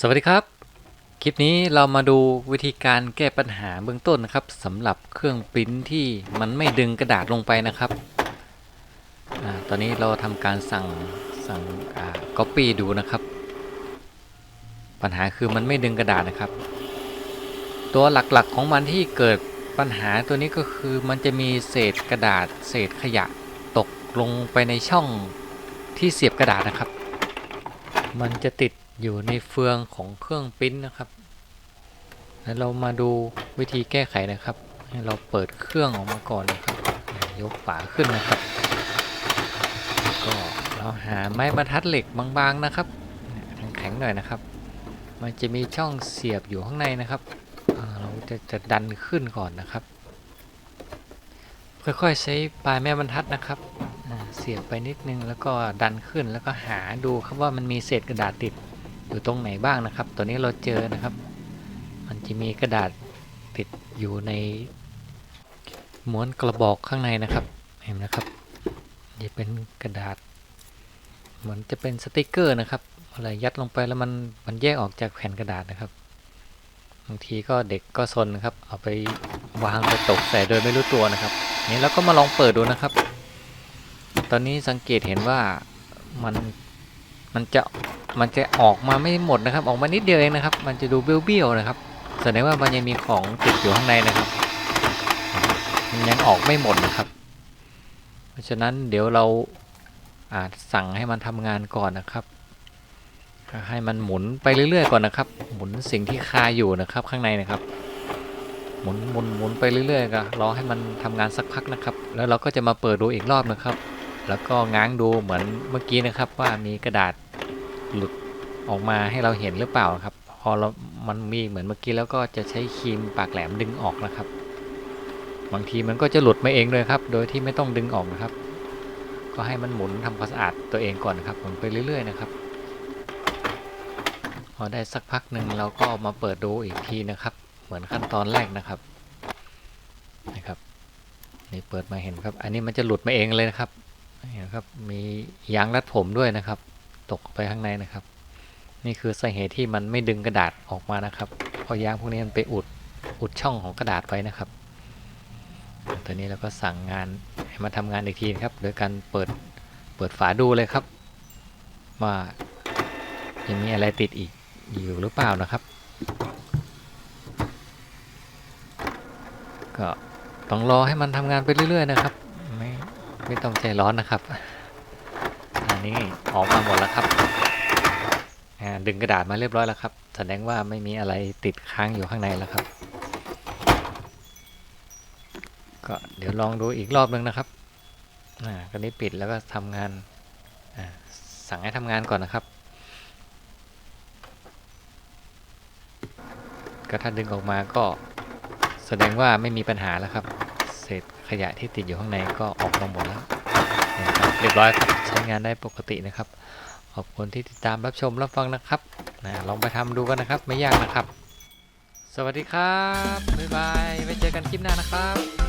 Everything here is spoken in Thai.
สวัสดีครับ คลิปนี้เรามาดูวิธีการแก้ปัญหาเบื้องต้นนะครับสำหรับเครื่องปริ้นที่มันไม่ดึงกระดาษลงไปนะครับอาตอนนี้เราทำการสั่งสั่งก๊อปปี้ดูนะครับ ปัญหาคือมันไม่ดึงกระดาษนะครับ ตัวหลักๆของมันที่เกิดปัญหาตัวนี้ก็คือมันจะมีเศษกระดาษ เศษขยะตกลงไปในช่องที่เสียบกระดาษนะครับ มันจะติด อยู่ในเฟืองของเครื่องปริ้นนะครับ แล้วเรามาดูวิธีแก้ไขนะครับ ให้เราเปิดเครื่องออกมาก่อนนะครับ ยกฝาขึ้นนะครับ ก็เราหาไม้บรรทัดเหล็กบางๆนะครับแข็งๆหน่อยนะครับ มันจะมีช่องเสียบอยู่ข้างในนะครับ เราจะจะดันขึ้นก่อนนะครับ ค่อยๆใช้ปลายแม่บรรทัดนะครับเสียบไปนิดนึงแล้วก็ดันขึ้นแล้วก็หาดูครับว่ามันมีเศษกระดาษติด อยู่ตรงไหนบ้างนะครับ ตัวนี้เราเจอนะครับ มันจะมีกระดาษติดอยู่ในม้วนกระบอกข้างในนะครับ เห็นนะครับจะเป็นกระดาษ เหมือนจะเป็นสติกเกอร์นะครับอะไรยัดลงไปแล้วมันมันแยกออกจากแผ่นกระดาษนะครับบางทีก็เด็กก็ซนนะครับ เอาไปวางไปตกใส่โดยไม่รู้ตัวนะครับนี่เราก็มาลองเปิดดูนะครับ ตอนนี้สังเกตเห็นว่ามันมันจะ มันจะออกมาไม่หมดนะครับ ออกมานิดเดียวเองนะครับ มันจะดูเบี้ยวๆนะครับ แสดงว่ามันยังมีของติดอยู่ข้างในนะครับ มันยังออกไม่หมดนะครับ เพราะฉะนั้นเดี๋ยวเราอาจสั่งให้มันทำงานก่อนนะครับให้มันหมุนไปเรื่อยๆก่อนนะครับ หมุนสิ่งที่คาอยู่นะครับ ข้างในนะครับ หมุนหมุนหมุนไปเรื่อยๆก็รอให้มันทำงานสักพักนะครับ แล้วเราก็จะมาเปิดดูอีกรอบนะครับ แล้วก็ง้างดูเหมือนเมื่อกี้นะครับว่ามีกระดาษ หลุดออกมาให้เราเห็นหรือเปล่าครับ พอเรามันมีเหมือนเมื่อกี้แล้วก็จะใช้ครีมปากแหลมดึงออกนะครับ บางทีมันก็จะหลุดมาเองเลยครับ โดยที่ไม่ต้องดึงออกนะครับ ก็ให้มันหมุนทำความสะอาดตัวเองก่อนนะครับหมุนไปเรื่อยๆนะครับ พอได้สักพักหนึ่งเราก็เอามาเปิดดูอีกทีนะครับ เหมือนขั้นตอนแรกนะครับนะครับนี่เปิดมาเห็นครับ อันนี้มันจะหลุดมาเองเลยนะครับเห็นครับ มียางรัดผมด้วยนะครับ ตกไปข้างในนะครับ นี่คือสาเหตุที่มันไม่ดึงกระดาษออกมานะครับเพราะยางพวกนี้มันไปอุดอุดช่องของกระดาษไว้นะครับตอนนี้เราก็สั่งงานให้มาทำงานอีกทีนะครับ โดยการเปิดเปิดฝาดูเลยครับว่ายังมีอะไรติดอีกอยู่หรือเปล่านะครับ ก็ต้องรอให้มันทำงานไปเรื่อย ๆ นะครับ ไม่ไม่ต้องใจร้อนนะครับ นี้ออกมาหมดแล้วครับดึงกระดาษมาเรียบร้อยแล้วครับ แสดงว่าไม่มีอะไรติดค้างอยู่ข้างในแล้วครับ ก็เดี๋ยวลองดูอีกรอบนึงนะครับอ่าก็นี้ปิดแล้วก็ทำงานอ่าสั่งให้ทำงานก่อนนะครับ ก็ถ้าดึงออกมาก็แสดงว่าไม่มีปัญหาแล้วครับ เศษขยะที่ติดอยู่ข้างในก็ออกมาหมดแล้ว เรียบร้อยครับใช้งานได้ปกตินะครับ ขอบคุณที่ติดตามรับชมรับฟังนะครับนะลองไปทำดูกันนะครับไม่ยากนะครับ สวัสดีครับบ๊ายบายไว้เจอกันคลิปหน้านะครับ